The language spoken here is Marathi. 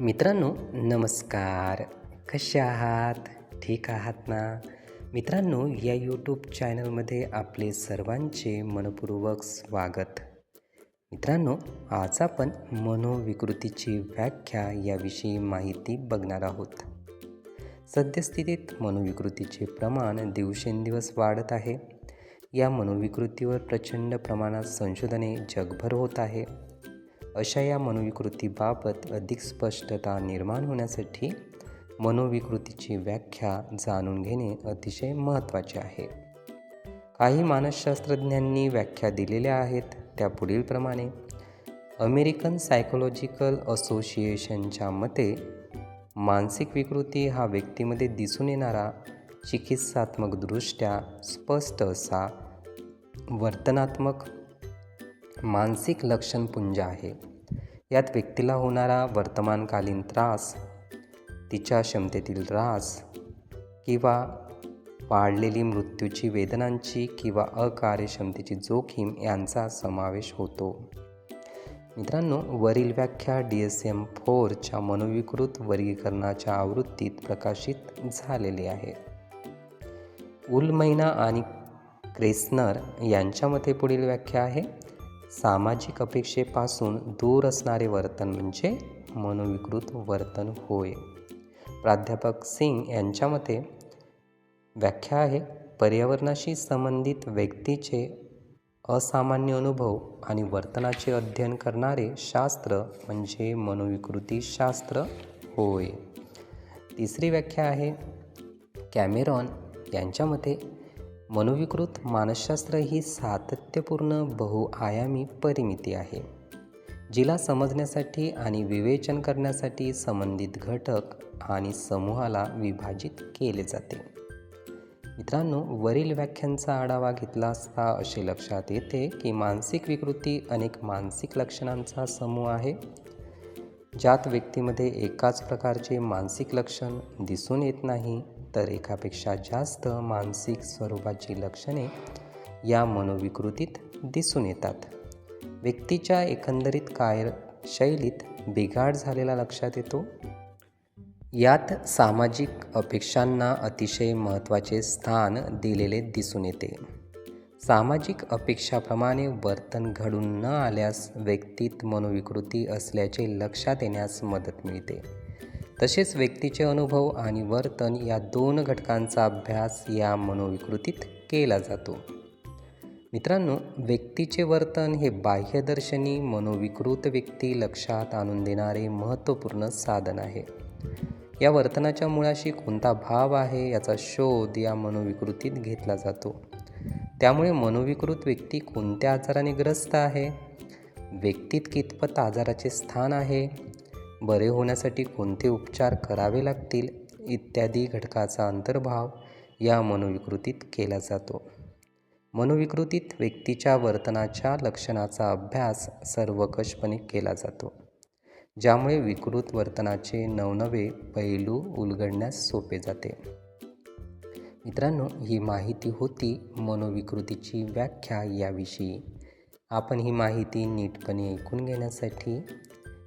मित्रांनो नमस्कार. कसे आहात? ठीक आहात ना? मित्रांनो या यूट्यूब चॅनलमध्ये आपले सर्वांचे मनपूर्वक स्वागत. मित्रांनो आज आपण मनोविकृतीची व्याख्या याविषयी माहिती बघणार आहोत. सद्यस्थितीत मनोविकृतीचे प्रमाण दिवसेंदिवस वाढत आहे. या मनोविकृतीवर प्रचंड प्रमाणात संशोधने जगभर होत आहे. अशा या मनोविकृतीबाबत अधिक स्पष्टता निर्माण होण्यासाठी मनोविकृतीची व्याख्या जाणून घेणे अतिशय महत्त्वाचे आहे. काही मानसशास्त्रज्ञांनी व्याख्या दिलेल्या आहेत त्या पुढीलप्रमाणे अमेरिकन सायकोलॉजिकल असोसिएशनच्या मते मानसिक विकृती हा व्यक्तीमध्ये दिसून येणारा चिकित्सात्मकदृष्ट्या स्पष्ट असा वर्तनात्मक मानसिक लक्षणपुंज आहे. यात व्यक्तीला होणारा वर्तमानकालीन त्रास तिच्या क्षमतेतील त्रास किंवा वाढलेली मृत्यूची वेदनांची किंवा अकार्यक्षमतेची जोखीम यांचा समावेश होतो. मित्रांनो वरील व्याख्या डी एस एम फोरच्या मनोविकृत वर्गीकरणाच्या आवृत्तीत प्रकाशित झालेली आहे. उलमैना आणि क्रेसनर यांच्या मते पुढील व्याख्या आहे सामाजिक अपेक्षेपासून दूर असणारे वर्तन म्हणजे मनोविकृत वर्तन होय. प्राध्यापक सिंग यांच्या मते व्याख्या आहे पर्यावरणाशी संबंधित व्यक्तीचे असामान्य अनुभव आणि वर्तनाचे अध्ययन करणारे शास्त्र म्हणजे मनोविकृती शास्त्र होय. तिसरी व्याख्या आहे कॅमेरॉन यांच्या मते मनोविकृत मानसशास्त्र ही सातत्यपूर्ण बहुआयामी परिमिती आहे जिला समजण्यासाठी आणि विवेचन करण्यासाठी संबंधित घटक आणि समूहाला विभाजित केले जाते. मित्रांनो वरील व्याख्यांचा आढावा घेतला असता असे लक्षात येते की मानसिक विकृती अनेक मानसिक लक्षणांचा समूह आहे ज्यात व्यक्तीमध्ये एकाच प्रकारचे मानसिक लक्षण दिसून येत नाही तर एकापेक्षा जास्त मानसिक स्वरूपाची लक्षणे या मनोविकृतीत दिसून येतात. व्यक्तीच्या एकंदरीत कार्यशैलीत बिघाड झालेला लक्षात येतो. यात सामाजिक अपेक्षांना अतिशय महत्त्वाचे स्थान दिलेले दिसून येते. सामाजिक अपेक्षाप्रमाणे वर्तन घडून न आल्यास व्यक्तीत मनोविकृती असल्याचे लक्षात येण्यास मदत मिळते. तसेच व्यक्तीचे अनुभव आणि वर्तन या दोन घटकांचा अभ्यास या मनोविकृतीत केला जातो. मित्रांनो व्यक्तीचे वर्तन हे बाह्यदर्शनी मनोविकृत व्यक्ती लक्षात आणून देणारे महत्त्वपूर्ण साधन आहे. या वर्तनाच्या मुळाशी कोणता भाव आहे याचा शोध या मनोविकृतीत घेतला जातो. त्यामुळे मनोविकृत व्यक्ती कोणत्या आजाराने ग्रस्त आहे? व्यक्तीत कितपत आजाराचे स्थान आहे? बरे होण्यासाठी कोणते उपचार करावे लागतील इत्यादी घटकाचा अंतर्भाव या मनोविकृतीत केला जातो. मनोविकृतीत व्यक्तीच्या वर्तनाच्या लक्षणाचा अभ्यास सर्वकषपणे केला जातो ज्यामुळे विकृत वर्तनाचे नवनवे पैलू उलगडण्यास सोपे जाते. मित्रांनो ही माहिती होती मनोविकृतीची व्याख्या याविषयी. आपण ही माहिती नीटपणे ऐकून घेण्यासाठी